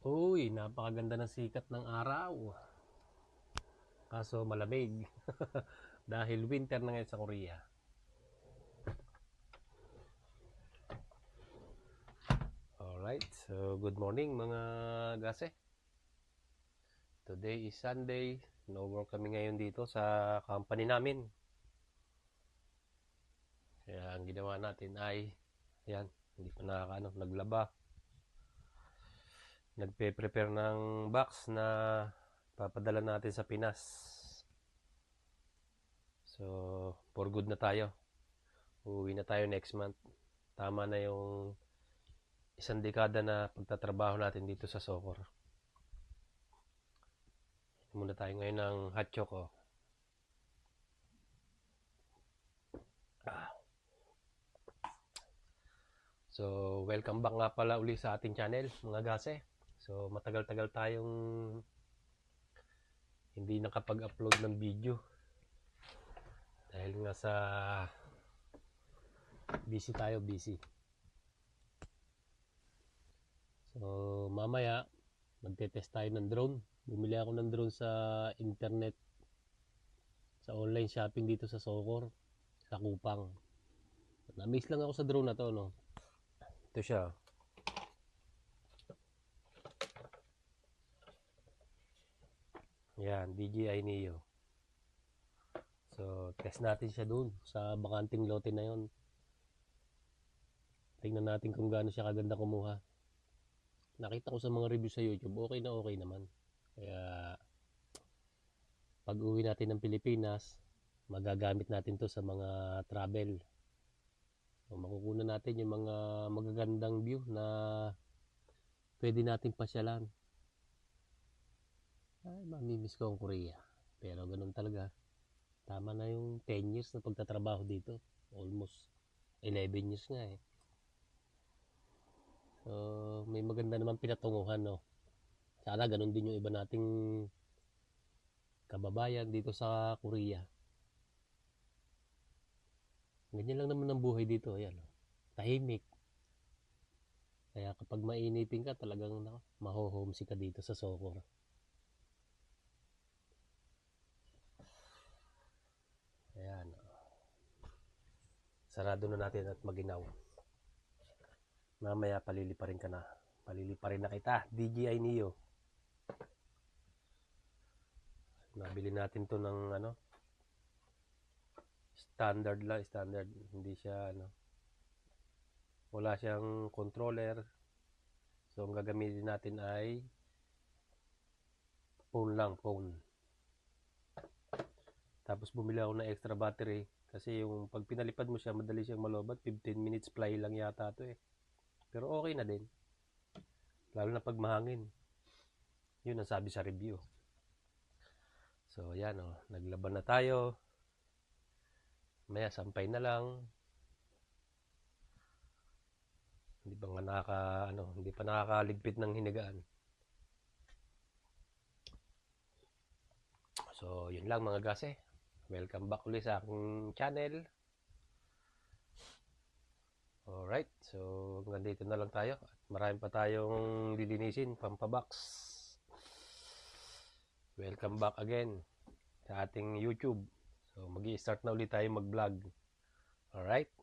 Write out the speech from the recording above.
Uy, napakaganda ng sikat ng araw. Kaso malamig. Dahil winter na ngayon sa Korea. Alright, so good morning mga gase. Today is Sunday. No work kami ngayon dito sa company namin. Kaya ang ginawa natin ay, yan, hindi pa nakakaano, naglaba. Nagpe-prepare ng box na papadala natin sa Pinas. So, for good na tayo. Uuwi na tayo next month. Tama na yung isang dekada na pagtatrabaho natin dito sa Socor. Muna tayo ngayon ng hot choco. Ah. So, welcome back nga pala uli sa ating channel, mga gase. So, matagal-tagal tayong hindi nakapag-upload ng video. Dahil nga sa busy tayo, busy. So, mamaya, magte-test tayo ng drone. Bumili ako ng drone sa internet, sa online shopping dito sa Socor, sa Kupang. Na-miss lang ako sa drone na to, no? Ito siya. Yan, DJI Neo. So, test natin siya doon sa bakanting lote na yon. Tingnan natin kung gaano siya kaganda kumuha. Nakita ko sa mga review sa YouTube, okay na okay naman. Kaya, pag uwi natin ng Pilipinas, magagamit natin to sa mga travel. So, makukuha natin yung mga magagandang view na pwede nating pasyalan. Mamimiss ko ang Korea. Pero ganun talaga. Tama na yung 10 years na pagtatrabaho dito. Almost 11 years nga eh. So, may maganda naman pinatunguhan, no? Sana ganun din yung iba nating kababayan dito sa Korea. Ganyan lang naman ang buhay dito. Ayan, no? tahimik. Kaya kapag mainipin ka, talagang no, maho-homesick ka dito sa Socor. Sarado na natin at maginaw. Mamaya palili pa rin ka na. Palili pa rin na kita. DJI Neo. Nabili natin to ng ano standard lang, standard. Hindi siya ano wala siyang controller. So ang gagamitin natin ay phone lang, phone. Tapos bumili ako ng extra battery kasi yung pag pinalipad mo siya, madali siyang malobat. 15 minutes fly lang yata to eh. Pero okay na din. Lalo na pag mahangin. Yun ang sabi sa review. So yan oh, naglaban na tayo. Maya sampay na lang. Hindi ba nga nakaka, ano, hindi pa nakakaligpit ng hinigaan. So, yun lang mga gase. Welcome back ulit sa aking channel. Alright, so hanggang dito na lang tayo. Marami pa tayong lilinisin, pampabox. Welcome back again sa ating YouTube. So, mag start na ulit tayo mag-vlog. Alright?